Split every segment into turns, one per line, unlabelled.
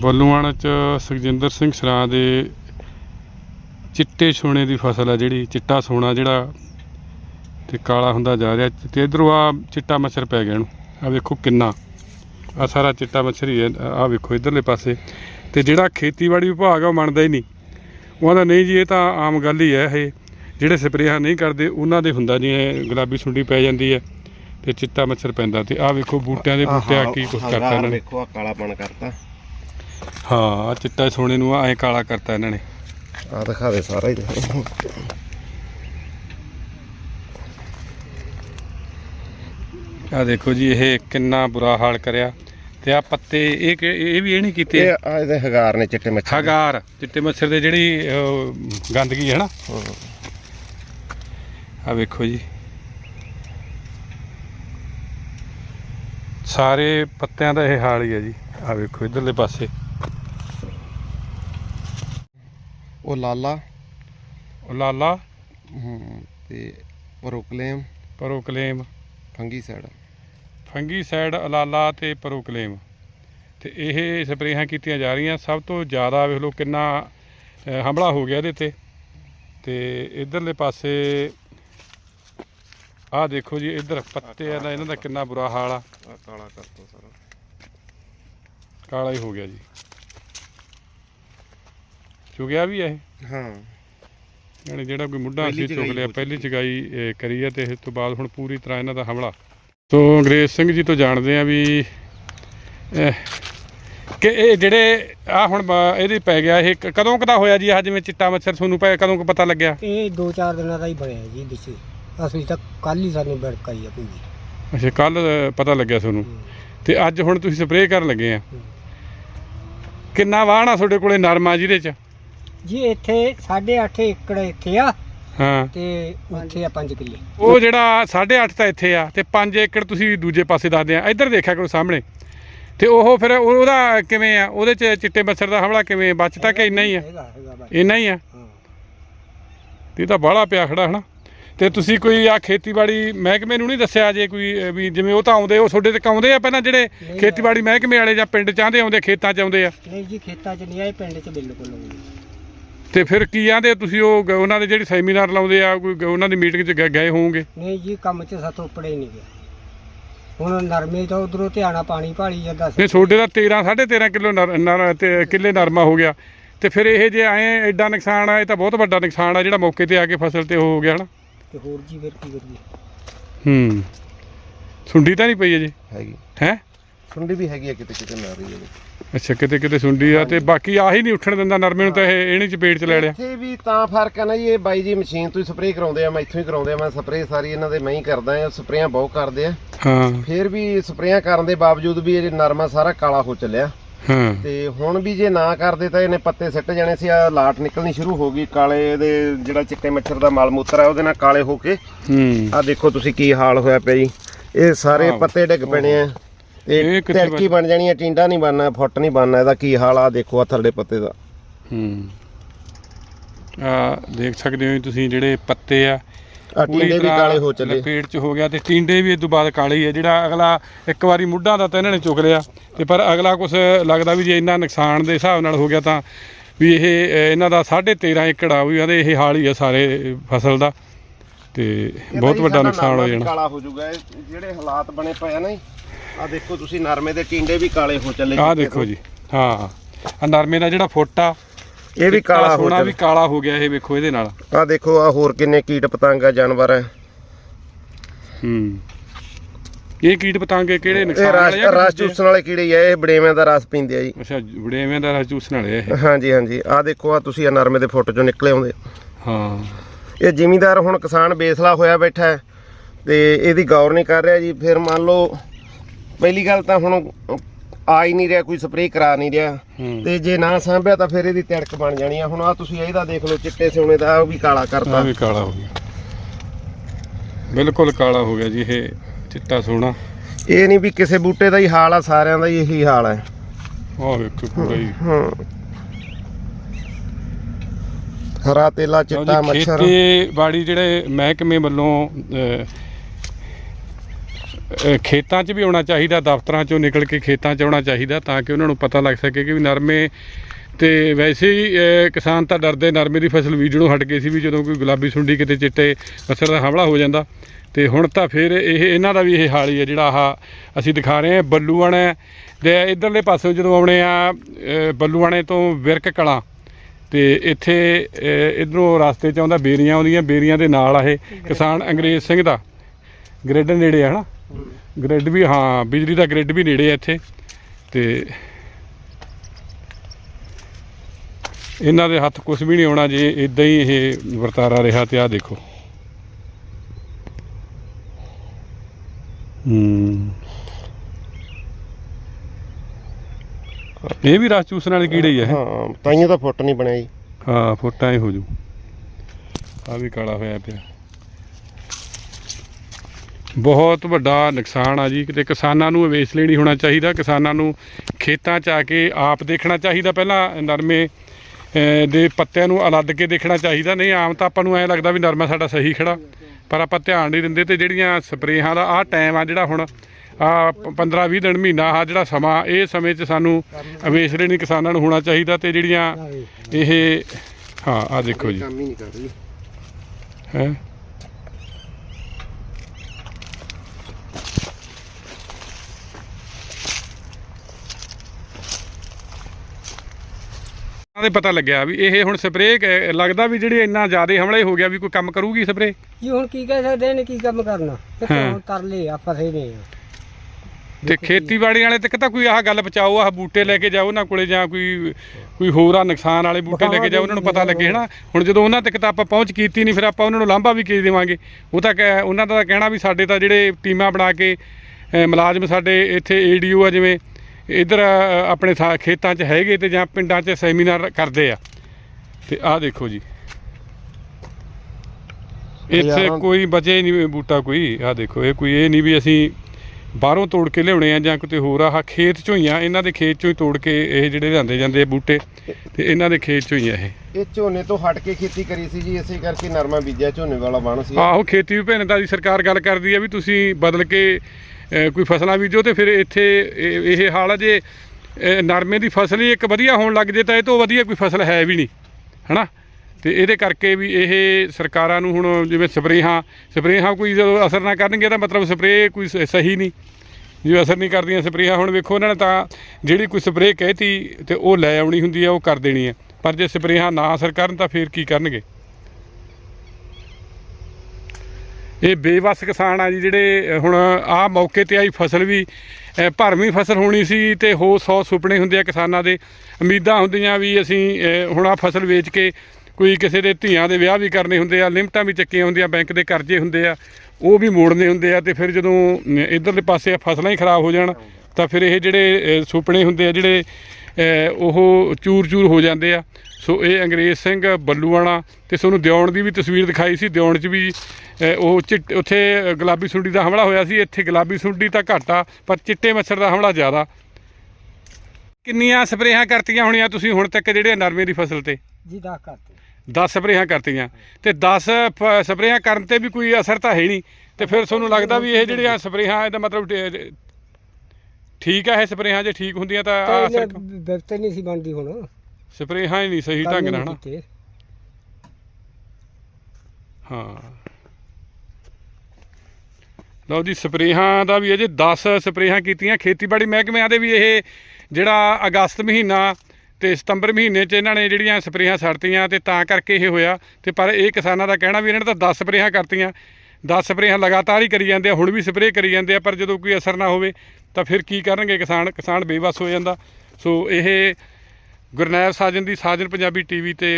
ਬੱਲੂਆਣਾ ਚ ਸੁਖਜਿੰਦਰ ਸਿੰਘ ਸਰਾਂ ਦੇ ਚਿੱਟੇ ਸੋਨੇ ਦੀ ਫਸਲ ਆ ਜਿਹੜੀ ਚਿੱਟਾ ਸੋਨਾ ਜਿਹੜਾ ਤੇ ਕਾਲਾ ਹੁੰਦਾ ਜਾ ਰਿਹਾ ਤੇ ਇਧਰੋਂ ਆ ਚਿੱਟਾ ਮੱਛਰ ਪੈ ਗਿਆ ਇਹਨੂੰ। ਆ ਵੇਖੋ ਕਿੰਨਾ ਆ ਸਾਰਾ ਚਿੱਟਾ ਮੱਛਰ ਹੀ ਆ ਵੇਖੋ ਇਧਰਲੇ ਪਾਸੇ। ਤੇ ਜਿਹੜਾ ਖੇਤੀਬਾੜੀ ਵਿਭਾਗ ਆ ਉਹ ਮੰਨਦਾ ਹੀ ਨਹੀਂ। ਉਹ ਕਹਿੰਦਾ ਨਹੀਂ ਜੀ ਇਹ ਤਾਂ ਆਮ ਗੱਲ ਹੀ ਹੈ ਇਹ। ਜਿਹੜੇ ਸਪਰੇਹਾਂ ਨਹੀਂ ਕਰਦੇ ਉਹਨਾਂ ਦੇ ਹੁੰਦਾ ਜਿਵੇਂ ਗੁਲਾਬੀ ਸੁੰਡੀ ਪੈ ਜਾਂਦੀ ਹੈ ਤੇ ਚਿੱਟਾ ਮੱਛਰ ਪੈਂਦਾ ਤੇ ਆ ਵੇਖੋ ਬੂਟਿਆਂ ਦੇ ਬੂਟੇ ਆ ਕੀ ਕੁਛ ਕਰਤਾ ਇਹਨਾਂ ਨੇ।
ਵੇਖੋ ਆ ਕਾਲਾਪਣ ਕਰਤਾ।
ਹਾਂ ਚਿੱਟਾ ਸੋਨੇ ਨੂੰ ਐ ਕਾਲਾ ਕਰਤਾ ਇਹਨਾਂ ਨੇ।
ਆ ਦਿਖਾ ਦੇ ਸਾਰਾ ਹੀ।
ਆ ਦੇਖੋ ਜੀ ਇਹ ਕਿੰਨਾ ਬੁਰਾ ਹਾਲ ਕਰਿਆ। ਤੇ ਆ ਪੱਤੇ ਇਹ ਕਿ- ਇਹ ਵੀ ਇਹ ਨਹੀਂ ਕੀਤੇ।
ਇਹ ਆ ਇਹਦੇ ਹਗਾਰ ਨੇ ਚਿੱਟੇ ਮੱਛਰ ਦੇ।
ਹਗਾਰ ਚਿੱਟੇ ਮੱਛਰ ਦੇ ਜਿਹੜੀ ਅਹ, ਗੰਦਗੀ ਹੈ ਨਾ।
ਹਾਂ।
ਆ ਵੇਖੋ ਜੀ। ਸਾਰੇ ਪੱਤਿਆਂ ਦਾ ਇਹ ਹਾਲ ਹੀ ਹੈ ਜੀ। ਆ ਵੇਖੋ ਇਧਰਲੇ ਪਾਸੇ।
ਉਹ ਲਾਲਾ।
ਉਹ ਲਾਲਾ।
ਹੂੰ, ਤੇ ਪ੍ਰੋਕਲੇਮ।
ਪਰੋਕਲੇਮ।
ਫੰਗੀਸਾਈਡ
ਫੰਗੀਸਾਈਡ ਅਲਾਲਾ ਤੇ ਪਰੋਕਲੇਮ। ਤੇ ਇਹ ਸਪਰੇਹਾਂ ਕੀਤੀਆਂ ਜਾ ਰਹੀਆਂ। ਸਭ ਤੋਂ ਜ਼ਿਆਦਾ ਵੇਖ ਲਓ ਕਿੰਨਾ ਹਮਲਾ ਹੋ ਗਿਆ ਇਹਦੇ ਤੇ। ਤੇ ਇਧਰਲੇ ਪਾਸੇ ਆਹ ਦੇਖੋ ਜੀ ਇਧਰ ਪੱਤੇ ਆ ਦਾ ਇਹਨਾਂ ਦਾ ਕਿੰਨਾ ਬੁਰਾ ਹਾਲ ਆ।
ਆ ਕਾਲਾ ਕਰਤਾ ਸਾਰਾ।
ਕਾਲਾ ਹੀ ਹੋ ਗਿਆ ਜੀ। ਚੁਗਿਆ ਵੀ ਆ ਇਹ?
ਹਾਂ।
ਯਾਨੀ ਜਿਹੜਾ ਕੋਈ ਮੁੱਢਾ
ਪਹਿਲੀ
ਸੀ ਚੁਗ ਲਿਆ
ਹੋ
ਪਹਿਲੀ। ਚਗਾਈ ਕਰੀ ਹੈ ਤੇ ਇਸ ਤੋਂ ਬਾਅਦ ਹੁਣ ਪੂਰੀ ਤਰ੍ਹਾਂ ਇਹਨਾਂ ਦਾ ਹਮਲਾ। ਸੋ ਅੰਗਰੇਜ਼ ਸਿੰਘ ਜੀ ਤੋਂ ਜਾਣਦੇ ਆ ਵੀ ਇਹ, ਕਿ ਇਹ ਜਿਹੜੇ ਆ ਹੁਣ ਇਹਦੇ ਪੈ ਗਿਆ ਇਹ ਕਦੋਂ ਕਦਾ ਹੋਇਆ ਜੀ ਆ ਜਿਵੇਂ ਚਿੱਟਾ ਮੱਛਰ ਤੁਹਾਨੂੰ ਪੈ ਕਦੋਂ ਕੁ ਪਤਾ ਲੱਗਿਆ?
ਇਹ 2-4 ਦਿਨਾਂ ਦਾ ਹੀ ਬਣਿਆ ਜੀ ਦਿਸੇ ਅਸਲੀ ਤਾਂ ਕੱਲ ਹੀ ਸਾਨੂੰ ਬਰਕ ਆਈ ਆ ਪੂਰੀ।
ਅੱਛਾ ਕੱਲ ਪਤਾ ਲੱਗਿਆ ਤੁਹਾਨੂੰ? ਤੇ ਅੱਜ ਹੁਣ ਤੁਸੀਂ ਸਪਰੇਅ ਕਰਨ ਲੱਗੇ ਆ।
ਹੂੰ।
ਕਿੰਨਾ ਵਾਹਣ ਤੁਹਾਡੇ ਕੋਲੇ ਨਰਮਾ ਜਿਹਦੇ ਚ?
ਜੀ ਇੱਥੇ 8.5 ਏਕੜ ਇੱਥੇ ਆ
ਹਾਂ।
ਤੇ ਉੱਥੇ ਆ 5 ਕਿੱਲੇ।
ਉਹ ਜਿਹੜਾ 8.5 ਤਾਂ ਇੱਥੇ ਆ ਤੇ 5 ਏਕੜ ਤੁਸੀਂ ਦੂਜੇ ਪਾਸੇ ਦੱਸਦੇ ਆ। ਇੱਧਰ ਦੇਖਿਆ ਕਰੋ ਸਾਹਮਣੇ। ਤੇ ਉਹ ਫਿਰ ਉਹ- ਉਹਦਾ ਕਿਵੇਂ ਆ? ਉਹਦੇ ਚ ਚਿੱਟੇ ਮੱਛਰ ਦਾ ਹਮਲਾ ਕਿਵੇਂ ਬਚਤਾ ਕਿ ਇੰਨਾ ਹੀ ਆ। ਇੰਨਾ ਹੀ ਆ? ਤੇ ਤਾਂ ਬਾਹਲਾ ਪਿਆ ਖੜਾ ਹਨਾ? ਤੇ ਤੁਸੀਂ ਕੋਈ ਆ ਖੇਤੀਬਾੜੀ ਮਹਿਕਮੇ ਨੂੰ ਨਹੀਂ ਦੱਸਿਆ ਜੇ ਕੋਈ ਵੀ ਜਿਵੇਂ ਉਹ ਤਾਂ ਆਉਂਦੇ ਉਹ ਤੁਹਾਡੇ ਤੱਕ ਆਉਂਦੇ ਆ ਪਹਿਲਾਂ ਜਿਹੜੇ ਖੇਤੀਬਾੜੀ ਮਹਿਕਮੇ ਵਾਲੇ ਜਾਂ ਪਿੰਡ ਚਾਹੁੰਦੇ ਆਉਂਦੇ ਖੇਤਾਂ ਚ ਆਉਂਦੇ ਆ?
ਨਹੀਂ ਜੀ ਖੇਤਾਂ 'ਚ ਨਹੀਂ ਆਏ ਪਿੰਡ 'ਚ ਬਿਲਕੁਲ ਨਹੀਂ।
ਤੇ ਫਿਰ ਕੀ ਆਂਦੇ? ਤੁਸੀਂ ਉਹ ਗ- ਉਹਨਾਂ ਦੇ ਜਿਹੜੀ ਸੈਮੀਨਾਰ ਲਾਉਂਦੇ ਆ ਕੋਈ ਗ- ਉਹਨਾਂ ਦੀ ਮੀਟਿੰਗ 'ਚ ਗ- ਗਏ ਹੋਵੋਗੇ?
ਨਹੀਂ ਜੀ ਕੰਮ 'ਚ ਸਾਥੋਂ ਉੱਪੜੇ ਹੀ ਨਹੀਂ ਗਿਆ ਹੁਣ ਨਰਮੇ ਤੋਂ ਉਧਰੋਂ ਧਿਆਣਾ ਪਾਣੀ ਭਾਲੀ ਜਾਂਦਾ ਸੀ।
ਨਹੀਂ ਤੁਹਾਡੇ ਦਾ 13 13.5 ਕਿਲੋ ਨਰ ਨਰ- ਤੇ ਕਿੱਲੇ ਨਰਮਾ ਹੋ ਗਿਆ। ਤੇ ਫਿਰ ਇਹ ਜੇ ਐ ਐਡਾ ਨੁਕਸਾਨ ਆ ਇਹ ਤਾਂ ਬਹੁਤ ਵੱਡਾ ਨੁਕਸਾਨ ਆ ਜਿਹੜਾ ਮੌਕੇ ਤੇ ਆ ਕੇ ਫਸਲ ਤੇ ਉਹ ਹੋ ਗਿਆ ਹਨਾ?
ਤੇ ਹੋਰ ਜੀ ਫਿਰ ਕੀ ਕਰੀਏ?
ਹੂੰ। ਸੁੰਡੀ ਤਾਂ ਨਹੀਂ ਪਈ ਅਜੇ?
ਹੈਗੀ।
ਹੈ?
ਸੁੰਡੀ ਵੀ ਹੈਗੀ ਆ ਕਿਤੇ ਕਿਤੇ ਨਾ ਰਹੀ ਹੈ
ਅੱਛਾ ਕਿਤੇ ਕਿਤੇ ਸੁੰਡੀ ਆ ਤੇ ਬਾਕੀ ਆਹੀ ਨਹੀਂ ਉੱਠਣ ਦਿੰਦਾ ਨਰਮੇ ਨੂੰ ਤਾਂ ਇਹ ਇਹਨੇ ਚਪੇਟ ਚ ਲੈ ਲਿਆ।
ਇੱਥੇ ਵੀ ਤਾਂ ਫ਼ਰਕ ਹੈ ਨਾ ਜੀ ਇਹ ਬਾਈ ਜੀ ਮਸ਼ੀਨ ਤੋਂ ਹੀ ਸਪਰੇਅ ਕਰਾਉਂਦੇ ਆ ਮੈਂ ਇੱਥੋਂ ਹੀ ਕਰਾਉਂਦੇ ਆ ਮੈਂ ਸਪਰੇਅ ਸਾਰੀ ਇਹਨਾਂ ਦੇ ਮੈਂ ਹੀ ਕਰਦਾ ਆ ਸਪਰੇਆਂ ਬਹੁਤ ਕਰਦੇ ਆ।
ਹਾਂ।
ਫਿਰ ਵੀ ਸਪਰੇਆਂ ਕਰਨ ਦੇ ਬਾਵਜੂਦ ਵੀ ਇਹ ਨਰਮਾ ਸਾਰਾ ਕਾਲਾ ਹੋ ਚੱਲਿਆ।
ਹਾਂ।
ਤੇ ਹੁਣ ਵੀ ਜੇ ਨਾ ਕਰਦੇ ਤਾਂ ਇਹਨੇ ਪੱਤੇ ਸਿੱਟ ਜਾਣੇ ਸੀ ਆ ਲਾਟ ਨਿਕਲਣੀ ਸ਼ੁਰੂ ਹੋ ਗਈ ਕਾਲੇ ਦੇ ਜਿਹੜਾ ਚਿੱਟੇ ਮੱਛਰ ਦਾ ਮਲ ਮੂਤਰ ਆ ਉਹਦੇ ਨਾਲ ਕਾਲੇ ਹੋ ਕੇ।
ਹੂੰ।
ਆ ਦੇਖੋ ਤੁਸੀਂ ਕੀ ਹਾਲ ਹੋਇਆ ਪਿਆ ਜੀ। ਇਹ ਸਾਰੇ
ਹਾਂ।
ਪੱਤੇ ਡਿੱਗ ਪੈਣੇ ਆ। ਤੇ
ਇਹ ਕਿੱਥੇ
ਟਿੜਕੀ ਬਣ ਜਾਣੀ ਆ ਟਿੰਡਾ ਨਹੀਂ ਬਣਨਾ ਫੁੱਟ ਨਹੀਂ ਬਣਨਾ ਇਹਦਾ ਕੀ ਹਾਲ ਆ ਦੇਖੋ ਆ ਥੱਲੇ ਪੱਤੇ ਦਾ।
ਹੂੰ। ਆ ਦੇਖ ਸਕਦੇ ਹੋ ਜੀ ਤੁਸੀਂ ਜਿਹੜੇ ਪੱਤੇ ਆ
ਆ
ਪੂਰੀ
ਟਿੰਡੇ ਵੀ
ਤਰ੍ਹਾਂ
ਕਾਲੇ ਹੋ ਚੱਲੇ।
ਲਪੇਟ ਚ ਹੋ ਗਿਆ ਤੇ ਟਿੰਡੇ ਵੀ ਇਹ ਤੋਂ ਬਾਅਦ ਕਾਲੇ ਹੀ ਆ ਜਿਹੜਾ ਅਗਲਾ ਇੱਕ ਵਾਰੀ ਮੁੱਢਾਂ ਦਾ ਤਾਂ ਇਹਨਾਂ ਨੇ ਚੁੱਕ ਲਿਆ। ਤੇ ਪਰ ਅਗਲਾ ਕੁਝ ਲੱਗਦਾ ਵੀ ਜੇ ਇੰਨਾ ਨੁਕਸਾਨ ਦੇ ਹਿਸਾਬ ਨਾਲ ਹੋ ਗਿਆ ਤਾਂ ਵੀ ਇਹ ਅ, ਇਹਨਾਂ ਦਾ 13.5 ਏਕੜ ਆ ਵੀ ਕਹਿੰਦੇ ਇਹ ਹਾਲ ਹੀ ਆ ਸਾਰੇ ਫਸਲ ਦਾ। ਤੇ ਬਹੁਤ
ਤਾਂ ਜੀ
ਵੱਡਾ ਨੁਕਸਾਨ ਹੋ ਜਾਣਾ।
ਕਾਲਾ ਹੋ ਜਾਊਗਾ ਇਹ ਜਿਹੜੇ ਹਾਲਾਤ ਬਣੇ ਪਏ ਆ ਨਾ ਆ ਦੇਖੋ ਤੁਸੀਂ ਨਰਮੇ ਦੇ ਟਿੰਡੇ ਵੀ ਕਾਲੇ ਹੋ ਚੱਲੇ ਚਿੱਟੇ
ਦੇਖੋ। ਜੀ ਹਾਂ। ਆ ਨਰਮੇ ਦਾ ਜਿਹੜਾ ਫੁੱਟ ਆ
ਇਹ ਵੀ ਕਾਲਾ ਹੋ
ਸੋਨਾ ਵੀ ਕਾਲਾ ਹੋ ਗਿਆ ਇਹ ਵੇਖੋ ਇਹਦੇ ਨਾਲ।
ਆ ਦੇਖੋ ਆ ਹੋਰ ਕਿੰਨੇ ਕੀਟ ਪਤੰਗ ਆ ਜਾਨਵਰ ਆ।
ਹੂੰ। ਇਹ ਕੀਟ ਪਤੰਗੇ ਕਿਹੜੇ ਨੁਕਸਾਨ ਵਾਲੇ ਆ
ਰਸ? ਚੂਸਣ ਵਾਲੇ ਕੀੜੇ ਆ ਇਹ ਬੜੇਵੇਂ ਦਾ ਰਸ ਪੀਂਦੇ ਆ ਜੀ।
ਅੱਛਾ ਵੜੇਵੇਂ ਦਾ ਰਸ ਚੂਸਣ ਵਾਲੇ ਆ ਇਹ?
ਹਾਂਜੀ ਹਾਂਜੀ। ਆ ਦੇਖੋ ਆ ਤੁਸੀਂ ਆ ਨਰਮੇ ਦੇ ਫੁੱਟ ਚੋਂ ਨਿਕਲੇ ਆਉਂਦੇ।
ਹਾਂ।
ਇਹ ਜ਼ਿਮੀਂਦਾਰ ਹੁਣ ਕਿਸਾਨ ਬੇਸਲਾ ਹੋਇਆ ਬੈਠਾ ਹੈ ਤੇ ਇਹਦੀ ਗੌਰ ਨਹੀਂ ਕਰ ਰਿਹਾ ਜੀ। ਫਿਰ ਮੰਨ ਲਓ ਪਹਿਲੀ ਗੱਲ ਤਾਂ ਹੁਣ ਆ ਹੀ ਨਹੀਂ ਰਿਹਾ ਕੋਈ ਸਪਰੇਅ ਕਰਾ ਨਹੀਂ ਰਿਹਾ। ਤੇ ਜੇ ਨਾ ਸਾਂਭਿਆ ਤਾਂ ਫਿਰ ਇਹਦੀ ਤਿੜਕ ਬਣ ਜਾਣੀ ਆ। ਹੁਣ ਆ ਤੁਸੀਂ ਇਹਦਾ ਦੇਖ ਲਓ ਚਿੱਟੇ ਸੋਨੇ ਦਾ ਉਹ ਵੀ ਕਾਲਾ
ਆ
ਕਰਤਾ
ਵੀ ਕਾਲਾ ਹੋ ਗਿਆ। ਬਿਲਕੁਲ ਕਾਲਾ ਹੋ ਗਿਆ ਜੀ ਇਹ ਚਿੱਟਾ ਸੋਨਾ।
ਇਹ ਨਹੀਂ ਵੀ ਕਿਸੇ ਬੂਟੇ ਦਾ ਹੀ ਹਾਲ ਆ ਸਾਰਿਆਂ ਦਾ ਹੀ ਇਹੀ ਹਾਲ ਹੈ
ਆਹ ਵੇਖੋ ਪੂਰਾ ਹੀ।
ਹਾਂ ਹਰਾ ਤੇਲਾ ਚਿੱਟਾ ਮੱਛਰ।
ਖੇਤੀ ਬਾੜੀ ਜਿਹੜੇ ਮਹਿਕਮੇ ਵੱਲੋਂ ਖੇਤਾਂ 'ਚ ਵੀ ਆਉਣਾ ਚਾਹੀਦਾ ਦਫ਼ਤਰਾਂ 'ਚੋਂ ਨਿਕਲ ਕੇ ਖੇਤਾਂ 'ਚ ਆਉਣਾ ਚਾਹੀਦਾ ਤਾਂ ਕਿ ਉਹਨਾਂ ਨੂੰ ਪਤਾ ਲੱਗ ਸਕੇ ਕਿ ਵੀ ਨਰਮੇ ਤੇ ਵੈਸੇ ਹੀ ਕਿਸਾਨ ਤਾਂ ਡਰਦੇ ਨਰਮੇ ਦੀ ਫਸਲ ਬੀਜਣੋਂ ਹਟ ਗਏ ਸੀ ਵੀ ਜਦੋਂ ਕੋਈ ਗੁਲਾਬੀ ਸੁੰਡੀ ਕਿਤੇ ਚਿੱਟੇ ਮੱਛਰ ਦਾ ਹਮਲਾ ਹੋ ਜਾਂਦਾ ਤੇ ਹੁਣ ਤਾਂ ਫਿਰ ਇਹ ਇਹਨਾਂ ਦਾ ਵੀ ਇਹ ਹਾਲ ਹੀ ਹੈ ਜਿਹੜਾ ਆਹ ਅਸੀਂ ਦਿਖਾ ਰਹੇ ਹਾਂ ਬੱਲੂਆਣਾ ਦੇ ਇਧਰਲੇ ਪਾਸੋਂ ਜਦੋਂ ਆਉਣੇ ਆ ਬੱਲੂਆਣੇ ਤੋਂ ਵਿਰਕ ਕਲਾਂ ਤੇ ਇੱਥੇ ਇਧਰੋਂ ਰਸਤੇ 'ਚ ਆਉਂਦਾ ਬੇਰੀਆਂ ਆਉਂਦੀਆਂ ਬੇਰੀਆਂ ਦੇ ਨਾਲ ਆ ਇਹ ਕਿਸਾਨ ਅੰਗਰੇਜ਼ ਸਿੰਘ ਦਾ ਗ੍ਰਿਡ ਨੇੜੇ ਆ ਹਨਾ? ਗ੍ਰਿਡ ਵੀ ਹਾਂ ਬਿਜਲੀ ਦਾ ਗ੍ਰਿਡ ਵੀ ਨੇੜੇ ਆ ਇੱਥੇ ਤੇ ਇਹਨਾਂ ਦੇ ਹੱਥ ਕੁਝ ਵੀ ਨਹੀਂ ਆਉਣਾ ਜੇ ਇਦਾਂ ਹੀ ਇਹ ਵਰਤਾਰਾ ਰਿਹਾ ਤੇ ਆਹ ਦੇਖੋ। ਹੂੰ। ਇਹ ਵੀ ਰਸ ਚੂਸਣ ਵਾਲੇ ਕੀੜੇ ਹੀ। ਆ ਇਹ
ਹਾਂ ਤਾਈਆਂ ਦਾ ਫੁੱਟ ਨਹੀਂ ਬਣਿਆ ਜੀ।
ਹਾਂ ਫੋਟਾਂ ਹੀ ਹੋ ਜੂ। ਆ ਵੀ ਕਾਲਾ ਹੋਇਆ ਪਿਆ। ਬਹੁਤ ਵੱਡਾ ਨੁਕਸਾਨ ਆ ਜੀ। ਕਿਤੇ ਕਿਸਾਨਾਂ ਨੂੰ ਅਵੇਸ ਲੈਣੀ ਹੋਣਾ ਚਾਹੀਦਾ ਕਿਸਾਨਾਂ ਨੂੰ ਖੇਤਾਂ 'ਚ ਆ ਕੇ ਆਪ ਦੇਖਣਾ ਚਾਹੀਦਾ ਪਹਿਲਾਂ ਨਰਮੇ ਦੇ ਪੱਤਿਆਂ ਨੂੰ ਅਲੱਦ ਕੇ ਦੇਖਣਾ ਚਾਹੀਦਾ। ਨਹੀਂ ਆਮ ਤਾਂ ਆਪਾਂ ਨੂੰ ਐਂ ਲੱਗਦਾ ਵੀ ਨਰਮਾ ਸਾਡਾ ਸਹੀ ਖੜਾ ਪਰ ਆਪਾਂ ਧਿਆਨ ਨਹੀਂ ਦਿੰਦੇ ਤੇ ਜਿਹੜੀਆਂ ਸਪਰੇਹਾਂ ਦਾ ਆਹ ਟਾਈਮ ਆ ਜਿਹੜਾ ਹੁਣ ਆ 15 20 ਦਿਨ ਮਹੀਨਾ ਆ ਜਿਹੜਾ ਸਮਾਂ ਇਹ ਸਮੇਂ 'ਚ ਸਾਨੂੰ ਅਵੇਸ ਲੈਣੀ ਕਿਸਾਨਾਂ ਨੂੰ ਹੋਣਾ ਚਾਹੀਦਾ ਤੇ ਜਿਹੜੀਆਂ। ਇਹ ਹਾਂ ਆ ਦੇਖੋ ਜੀ।
ਕੰਮ ਹੀ ਨਹੀਂ ਕਰ ਰਹੀ
ਹੈ ਦੇ ਪਤਾ ਲੱਗਿਆ ਵੀ ਇਹ ਹੁਣ ਸਪਰੇਅ ਲੱਗਦਾ ਵੀ ਜਿਹੜੀ ਇੰਨਾ ਜ਼ਿਆਦਾ ਹਮਲੇ ਹੋ ਗਿਆ ਵੀ ਕੋਈ ਕੰਮ ਕਰੂਗੀ ਸਪਰੇਅ?
ਜੀ ਹੁਣ ਕੀ ਕਹਿ ਸਕਦੇ ਨੇ ਕੀ ਕੰਮ ਕਰਨਾ? ਤਾਂ
ਹਾਂ।
ਹੁਣ ਤਰਲੇ ਆ ਫਸੇ ਨੇ
ਤੇ ਖੇਤੀਬਾੜੀ ਵਾਲੇ ਤੱਕ ਤਾਂ ਕੋਈ ਆਹ ਗੱਲ ਬਚਾਓ ਆਹ ਬੂਟੇ ਲੈ ਕੇ ਜਾਓ ਉਹਨਾਂ ਕੋਲੇ ਜਾਂ ਕੋਈ ਕੋਈ ਹੋਰ ਆ ਨੁਕਸਾਨ ਵਾਲੇ ਬੂਟੇ ਲੈ ਕੇ ਜਾਓ ਉਹਨਾਂ ਨੂੰ ਪਤਾ ਲੱਗੇ ਹਨਾ? ਹੁਣ ਜਦੋਂ ਉਹਨਾਂ ਤੱਕ ਤਾਂ ਆਪਾਂ ਪਹੁੰਚ ਕੀਤੀ ਨਹੀਂ ਫਿਰ ਆਪਾਂ ਉਹਨਾਂ ਨੂੰ ਲਾਂਭਾ ਵੀ ਕੀ ਦੇਵਾਂਗੇ? ਉਹ ਤਾਂ ਕਹਿ- ਉਹਨਾਂ ਦਾ ਤਾਂ ਕਹਿਣਾ ਵੀ ਸਾਡੇ ਤਾਂ ਜਿਹੜੇ ਟੀਮਾਂ ਬਣਾ ਕੇ ਮੁਲਾਜ਼ਮ ਸਾਡੇ ਇੱਥੇ ਏਡੀਓ ਆ ਜਿਵੇਂ ਇਧਰ ਆਪਣੇ ਥਾਂ- ਖੇਤਾਂ 'ਚ ਹੈਗੇ ਤੇ ਜਾਂ ਪਿੰਡਾਂ 'ਚ ਸੈਮੀਨਾਰ ਕਰਦੇ ਆ। ਤੇ ਆਹ ਦੇਖੋ ਜੀ। ਇੱਥੇ ਕੋਈ ਬਚੇ ਨਹੀਂ ਬੂਟਾ ਕੋਈ। ਆਹ ਦੇਖੋ ਇਹ ਕੋਈ ਇਹ ਨਹੀਂ ਵੀ ਅਸੀਂ ਬਾਹਰੋਂ ਤੋੜ ਕੇ ਲਿਆਉਣੇ ਆ ਜਾਂ ਕਿਤੇ ਹੋਰ। ਆਹ ਖੇਤ ਚੋਂ ਹੀ ਆ ਇਹਨਾਂ ਦੇ ਖੇਤ ਚੋਂ ਹੀ ਤੋੜ ਕੇ ਇਹ ਜਿਹੜੇ ਲਿਆਂਦੇ ਜਾਂਦੇ ਆ ਬੂਟੇ ਤੇ ਇਹਨਾਂ ਦੇ ਖੇਤ ਚੋਂ ਹੀ ਆ ਇਹ।
ਇਹ ਝੋਨੇ ਤੋਂ ਹਟ ਕੇ ਖੇਤੀ ਕਰੀ ਸੀ ਜੀ ਇਸੇ ਕਰਕੇ ਨਰਮਾ ਬੀਜਿਆ ਝੋਨੇ ਵਾਲਾ ਬਣ ਸੀ।
ਆਹੋ ਖੇਤੀ ਵਿਭਿੰਨਤਾ ਦੀ ਸਰਕਾਰ ਗੱਲ ਕਰਦੀ ਆ ਵੀ ਤੁਸੀਂ ਬਦਲ ਕੇ ਕੋਈ ਫਸਲਾਂ ਬੀਜੋ ਤੇ ਫਿਰ ਇੱਥੇ ਇਹ ਇਹ ਹਾਲ ਆ ਜੇ ਨਰਮੇ ਦੀ ਫਸਲ ਹੀ ਇੱਕ ਵਧੀਆ ਹੋਣ ਲੱਗ ਜੇ ਤਾਂ ਇਹ ਤੋਂ ਵਧੀਆ ਕੋਈ ਫਸਲ ਹੈ ਵੀ ਨਹੀਂ, ਹਨਾ? ਤੇ ਇਹਦੇ ਕਰਕੇ ਵੀ ਇਹ ਸਰਕਾਰਾਂ ਨੂੰ ਹੁਣ ਜਿਵੇਂ ਸਪਰੇਹਾਂ ਸਪਰੇਹਾਂ ਕੋਈ ਜਦੋਂ ਅਸਰ ਨਾ ਕਰਨਗੇ ਤਾਂ ਮਤਲਬ ਸਪਰੇਅ ਕੋਈ ਸ- ਸਹੀ ਨਹੀਂ। ਜੇ ਅਸਰ ਨਹੀਂ ਕਰਦੀਆਂ ਸਪਰੇਹਾਂ ਹੁਣ ਵੇਖੋ ਇਹਨਾਂ ਨੇ ਤਾਂ ਜਿਹੜੀ ਕੋਈ ਸਪਰੇਅ ਕਹਿਤੀ ਤੇ ਉਹ ਲੈ ਆਉਣੀ ਹੁੰਦੀ ਆ, ਉਹ ਕਰ ਦੇਣੀ ਆ। ਪਰ ਜੇ ਸਪਰੇਹਾਂ ਨਾ ਅਸਰ ਕਰਨ ਤਾਂ ਫਿਰ ਕੀ ਕਰਨਗੇ? ਇਹ ਬੇਵਸ ਕਿਸਾਨ ਆ ਜੀ ਜਿਹੜੇ ਹੁਣ ਆ ਮੌਕੇ ਤੇ ਆਈ ਫਸਲ ਵੀ ਭਰਵੀਂ ਫਸਲ ਹੋਣੀ ਸੀ ਤੇ ਹੋ 100 ਸੁਪਨੇ ਹੁੰਦੇ ਆ ਕਿਸਾਨਾਂ ਦੇ। ਉਮੀਦਾਂ ਹੁੰਦੀਆਂ ਵੀ ਅਸੀਂ ਹੁਣ ਆ ਫਸਲ ਵੇਚ ਕੇ ਕੋਈ ਕਿਸੇ ਦੇ ਧੀਆਂ ਦੇ ਵਿਆਹ ਵੀ ਕਰਨੇ ਹੁੰਦੇ ਆ ਲਿਮਟਾਂ ਵੀ ਚੱਕੀਆਂ ਹੁੰਦੀਆਂ ਬੈਂਕ ਦੇ ਕਰਜ਼ੇ ਹੁੰਦੇ ਆ ਉਹ ਵੀ ਮੋੜਨੇ ਹੁੰਦੇ ਆ ਤੇ ਫਿਰ ਜਦੋਂ ਅ, ਇੱਧਰਲੇ ਪਾਸੇ ਫਸਲਾਂ ਹੀ ਖਰਾਬ ਹੋ ਜਾਣ ਤਾਂ ਫਿਰ ਇਹ ਜਿਹੜੇ ਸੁਪਨੇ ਹੁੰਦੇ ਆ ਜਿਹੜੇ ਉਹ ਚੂਰ-ਚੂਰ ਹੋ ਜਾਂਦੇ ਆ। ਸੋ ਇਹ ਅੰਗਰੇਜ਼ ਸਿੰਘ ਬੱਲੂਆਣਾ ਤੇ ਤੁਹਾਨੂੰ ਦਿਉਣ ਦੀ ਵੀ ਤਸਵੀਰ ਦਿਖਾਈ ਸੀ। ਦਿਉਣ 'ਚ ਵੀ ਉਹ ਉੱਥੇ ਗੁਲਾਬੀ ਸੁੰਡੀ ਦਾ ਹਮਲਾ ਹੋਇਆ ਸੀ। ਇੱਥੇ ਗੁਲਾਬੀ ਸੁੰਡੀ ਤਾਂ ਘੱਟ ਆ ਪਰ ਚਿੱਟੇ ਮੱਛਰ ਦਾ ਹਮਲਾ ਜ਼ਿਆਦਾ। ਕਿੰਨੀਆਂ ਸਪਰੇਹਾਂ ਕਰਤੀਆਂ ਹੋਣੀਆਂ ਤੁਸੀਂ ਹੁਣ ਤੱਕ ਜਿਹੜੇ ਨਰਮੇ ਦੀ ਫਸਲ ਤੇ?
ਜੀ ਦਾ ਕਰਤੇ।
10 ਸਪਰੇਹਾਂ ਕਰਤੀਆਂ। ਤੇ 10 ਫ- ਸਪਰੇਹਾਂ ਕਰਨ ਤੇ ਵੀ ਕੋਈ ਅਸਰ ਤਾਂ ਹੈ ਨਹੀਂ। ਤੇ ਫਿਰ ਤੁਹਾਨੂੰ ਲੱਗਦਾ ਵੀ ਇਹ ਜਿਹੜੀਆਂ ਸਪਰੇਹਾਂ ਇਹਦਾ ਮਤਲਬ ਠੀਕ ਆ ਇਹ ਸਪਰੇਹਾਂ ਜੇ ਠੀਕ ਹੁੰਦੀਆਂ ਤਾਂ ਆਹ
ਤਾਂ
ਅਸਰ
ਇਹਨੇ ਬਿਰਤੇ ਨਹੀਂ ਸੀ ਬਣਦੀ ਹੁਣ।
ਸਪਰੇਹਾਂ ਹੀ ਨਹੀਂ ਸਹੀ ਢੰਗ ਨਾਲ ਹਨਾ
ਕੀਤੇ।
ਹਾਂ। ਲਓ ਜੀ ਸਪਰੇਹਾਂ ਦਾ ਵੀ ਅਜੇ 10 ਸਪਰੇਹਾਂ ਕੀਤੀਆਂ। ਖੇਤੀਬਾੜੀ ਮਹਿਕਮਿਆਂ ਦੇ ਵੀ ਇਹ ਜਿਹੜਾ ਅਗਸਤ ਮਹੀਨਾ ਤੇ ਸਤੰਬਰ ਮਹੀਨੇ 'ਚ ਇਹਨਾਂ ਨੇ ਜਿਹੜੀਆਂ ਸਪਰੇਹਾਂ ਛੱਡਤੀਆਂ ਤੇ ਤਾਂ ਕਰਕੇ ਇਹ ਹੋਇਆ। ਤੇ ਪਰ ਇਹ ਕਿਸਾਨਾਂ ਦਾ ਕਹਿਣਾ ਵੀ ਇਹਨਾਂ ਨੇ ਤਾਂ 10 ਸਪਰੇਹਾਂ ਕਰਤੀਆਂ। 10 ਸਪਰੇਹਾਂ ਲਗਾਤਾਰ ਹੀ ਕਰੀ ਜਾਂਦੇ ਆ ਹੁਣ ਵੀ ਸਪਰੇਅ ਕਰੀ ਜਾਂਦੇ ਆ ਪਰ ਜਦੋਂ ਕੋਈ ਅਸਰ ਨਾ ਹੋਵੇ ਤਾਂ ਫਿਰ ਕੀ ਕਰਨਗੇ? ਕਿਸਾਨ ਕਿਸਾਨ ਬੇਵੱਸ ਹੋ ਜਾਂਦਾ। ਸੋ ਇਹ ਗੁਰਨੈਬ ਸਾਜਨ ਦੀ ਸਾਜਨ ਪੰਜਾਬੀ ਟੀਵੀ ਤੇ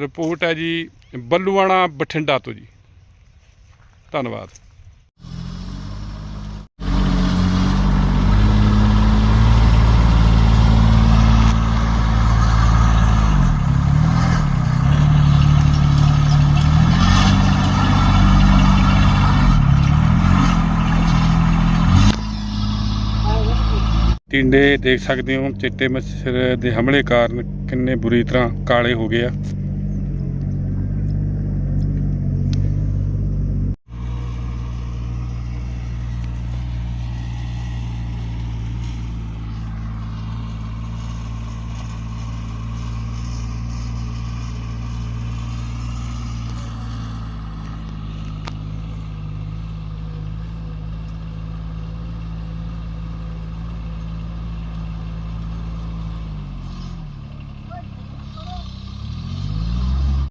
ਰਿਪੋਰਟ ਹੈ ਜੀ, ਬੱਲੂਆਣਾ ਬਠਿੰਡਾ ਤੋਂ ਜੀ। ਧੰਨਵਾਦ। ਟਿੰਡੇ ਦੇਖ ਸਕਦੇ ਹੋ, ਚਿੱਟੇ ਮੱਛਰ ਦੇ ਹਮਲੇ ਕਾਰਨ ਕਿੰਨੇ ਬੁਰੀ ਤਰ੍ਹਾਂ ਕਾਲੇ ਹੋ ਗਏ ਆ।